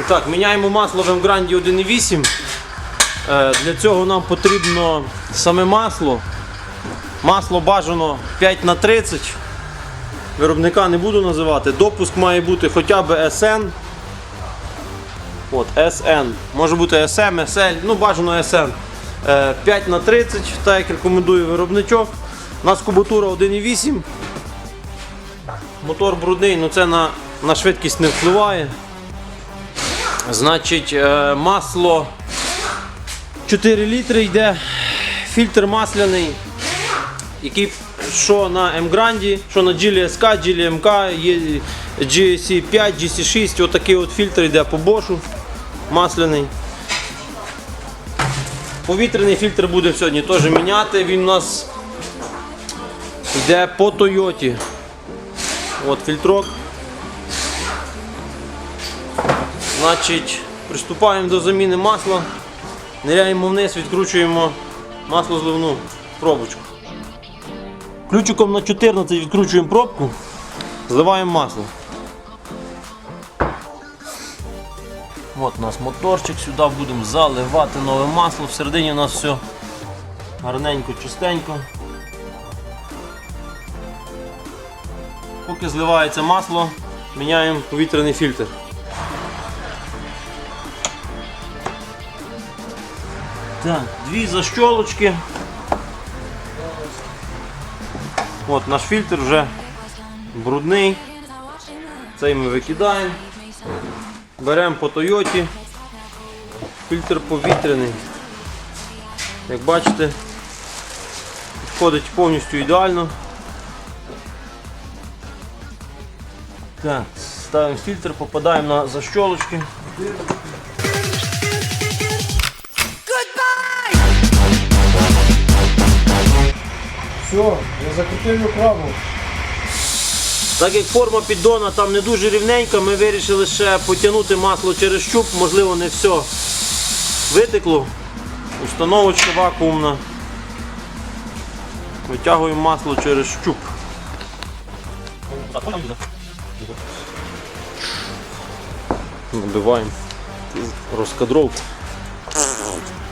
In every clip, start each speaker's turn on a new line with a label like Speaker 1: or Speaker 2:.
Speaker 1: І так, міняємо масло в Emgrandi 1.8. Е, Для цього нам потрібно саме масло. Масло бажано 5 на 30. Виробника не буду називати. Допуск має бути хоча б SN. От, SN. Може бути SM, SL, ну бажано SN. Е, 5 на 30, так як рекомендує виробничок. У нас кубатура 1.8. Мотор брудний, але це на, на швидкість не впливає. Значить, е, масло 4 літри йде, фільтр масляний, який що на М-Гранді, що на GLSK, GLMK, GC5, GC6, отакий от фільтр йде по бошу масляний. Повітряний фільтр буде сьогодні теж міняти. Він у нас йде по Тойоті. От фільтрок. Значить, приступаємо до заміни масла. Ниряємо вниз, відкручуємо маслозливну пробочку. Ключиком на 14 відкручуємо пробку, зливаємо масло. От у нас моторчик, сюди будемо заливати нове масло. Всередині у нас все гарненько, чистенько. Поки зливається масло, міняємо повітряний фільтр. Так, дві защолочки. От наш фільтр вже брудний. Цей ми викидаємо. Беремо по Тойоті. Фільтр повітряний. Як бачите, підходить повністю ідеально. Так, ставимо фільтр, попадаємо на защолочки.
Speaker 2: Все, я закрутив екрану.
Speaker 1: Так як форма піддона там не дуже рівненька, ми вирішили ще потягнути масло через щуп, можливо не все витекло. Установочка вакуумна. Витягуємо масло через щуп. Набиваємо розкадровку.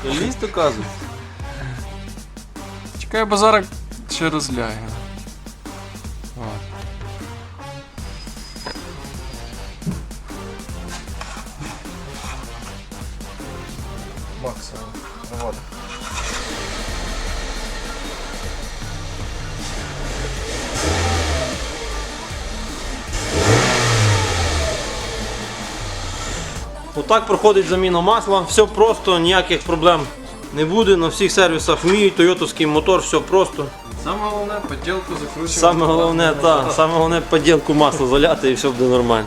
Speaker 2: Ліст доказує. Чекай, бо розляє. Максимум. Вот.
Speaker 1: Отак проходить заміна масла, все просто, ніяких проблем не буде. На всіх сервісах вміють, тойотовський мотор, все просто.
Speaker 2: Саме головне поділку закручувати.
Speaker 1: Саме головне, так, саме головне поділку масла заляти і все буде нормально.